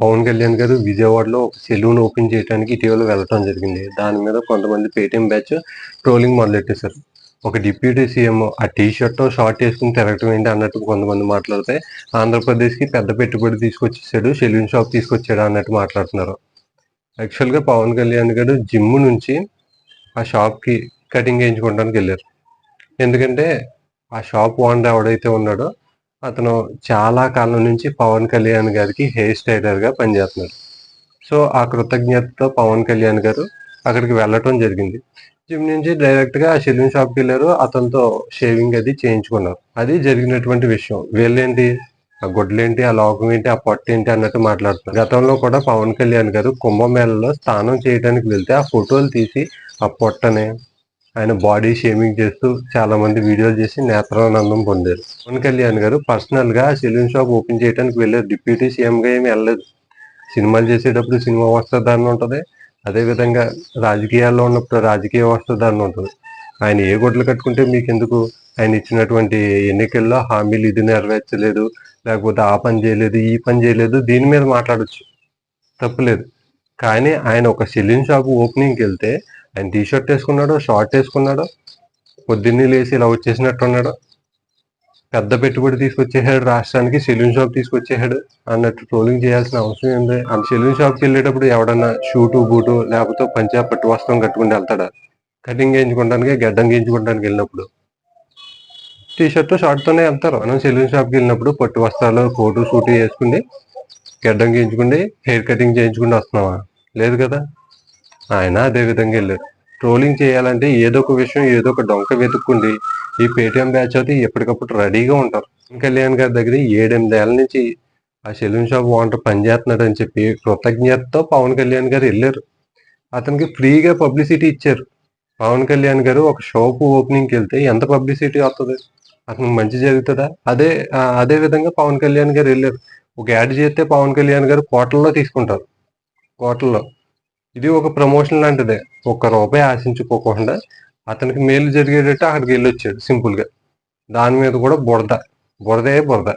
పవన్ కళ్యాణ్ గారు విజయవాడలో ఒక సెలూన్ ఓపెన్ చేయడానికి ఇటీవల వెళ్ళటం జరిగింది. దాని మీద కొంతమంది పేటీఎం బ్యాచ్ ట్రోలింగ్ మొదలెట్టేశారు. ఒక డిప్యూటీ సీఎం ఆ టీ షర్ట్ షార్ట్ వేసుకుని తిరగటం ఏంటి అన్నట్టు కొంతమంది మాట్లాడితే ఆంధ్రప్రదేశ్కి పెద్ద పెట్టుబడి తీసుకొచ్చేసాడు సెలూన్ షాప్ తీసుకొచ్చాడు అన్నట్టు మాట్లాడుతున్నారు. యాక్చువల్గా పవన్ కళ్యాణ్ గారు జిమ్ నుంచి ఆ షాప్కి కటింగ్ వేయించుకోవడానికి వెళ్ళారు. ఎందుకంటే ఆ షాప్ ఓనర్ ఎవడైతే ఉన్నాడో అతను చాలా కాలం నుంచి పవన్ కళ్యాణ్ గారికి హెయిర్ స్టైలర్గా పనిచేస్తున్నాడు. సో ఆ కృతజ్ఞతతో పవన్ కళ్యాణ్ గారు అక్కడికి వెళ్ళటం జరిగింది. జిమ్ నుంచి డైరెక్ట్గా ఆ సెలూన్ షాప్కి వెళ్ళారు. అతనితో షేవింగ్ అది చేయించుకున్నారు. అది జరిగినటువంటి విషయం. వీళ్ళేంటి? ఆ గుడ్లేంటి? ఆ లోకం ఏంటి? ఆ పొట్ట ఏంటి? అన్నట్టు మాట్లాడుతున్నారు. గతంలో కూడా పవన్ కళ్యాణ్ గారు కుంభమేళలో స్నానం చేయడానికి వెళ్తే ఆ ఫోటోలు తీసి ఆ పొట్టని ఆయన బాడీ షేమింగ్ చేస్తూ చాలా మంది వీడియోలు చేసి నేత్రానందం పొందారు. పవన్ కళ్యాణ్ గారు పర్సనల్గా సెలూన్ షాప్ ఓపెన్ చేయడానికి వెళ్ళారు. డిప్యూటీ సీఎం గా ఏమి వెళ్ళలేదు. సినిమాలు చేసేటప్పుడు సినిమా వస్త్రధారణ ఉంటుంది. అదే విధంగా రాజకీయాల్లో ఉన్నప్పుడు రాజకీయ వస్త్రధారణ ఉంటుంది. ఆయన ఏ గుడ్లు కట్టుకుంటే మీకు ఎందుకు ఆయన ఇచ్చినటువంటి ఎన్నికల్లో హామీలు ఇది నెరవేర్చలేదు. లేకపోతే ఆ పని చేయలేదు ఈ పని చేయలేదు. దీని మీద మాట్లాడచ్చు. తప్పులేదు. కానీ ఆయన ఒక సెలూన్ షాప్ ఓపెనింగ్కి వెళ్తే ఆయన టీ షర్ట్ వేసుకున్నాడు షార్ట్ వేసుకున్నాడు పొద్దున్నే లేచి ఇలా వచ్చేసినట్టున్నాడు. పెద్ద పెట్టుబడి తీసుకొచ్చేసాడు రాష్ట్రానికి సెలూన్ షాప్ తీసుకొచ్చేసాడు అన్నట్టు ట్రోలింగ్ చేయాల్సిన అవసరం ఏంది? ఆ సెలూన్ షాప్కి వెళ్ళేటప్పుడు ఎవడన్నా షూటు బూటు లేకపోతే పంచా పట్టు వస్త్రం కట్టుకుని వెళ్తాడా? కటింగ్ చేయించుకోవడానికి గడ్డం చేయించుకోవడానికి వెళ్ళినప్పుడు. టీ షర్ట్ షార్ట్ తోనే వెళ్తారు. మనం సెలూన్ షాప్కి వెళ్ళినప్పుడు పట్టు వస్త్రాలు కోటు షూటు వేసుకుని గడ్డం గీయించుకుండి హెయిర్ కటింగ్ చేయించుకుని వస్తున్నావా? లేదు కదా? ఆయన అదే విధంగా వెళ్ళారు. ట్రోలింగ్ చేయాలంటే ఏదో ఒక విషయం ఏదో ఒక డొంక వెతుక్కుండి ఈ పేటిఎం బ్యాచ్ అయితే ఎప్పటికప్పుడు రెడీగా ఉంటారు. కళ్యాణ్ గారి దగ్గర ఏడెనిమిది ఏళ్ళ నుంచి ఆ సెలూన్ షాప్ ఓనర్ పనిచేస్తున్నాడు అని చెప్పి కృతజ్ఞతతో పవన్ కళ్యాణ్ గారు వెళ్ళారు. అతనికి ఫ్రీగా పబ్లిసిటీ ఇచ్చారు. పవన్ కళ్యాణ్ గారు ఒక షాప్ ఓపెనింగ్కి వెళ్తే ఎంత పబ్లిసిటీ వస్తుంది? అతనికి మంచి జరుగుతుందా? అదే అదే విధంగా పవన్ కళ్యాణ్ గారు వెళ్ళారు. ఒక యాడ్ చేస్తే పవన్ కళ్యాణ్ గారు కోటల్లో తీసుకుంటారు. కోటల్లో. ఇది ఒక ప్రమోషన్ లాంటిదే. ఒక్క రూపాయి ఆశించుకోకుండా అతనికి మేలు జరిగేటట్టు అక్కడికి వెళ్ళి వచ్చాడు సింపుల్గా. దాని మీద కూడా బురద. బురదే బురద.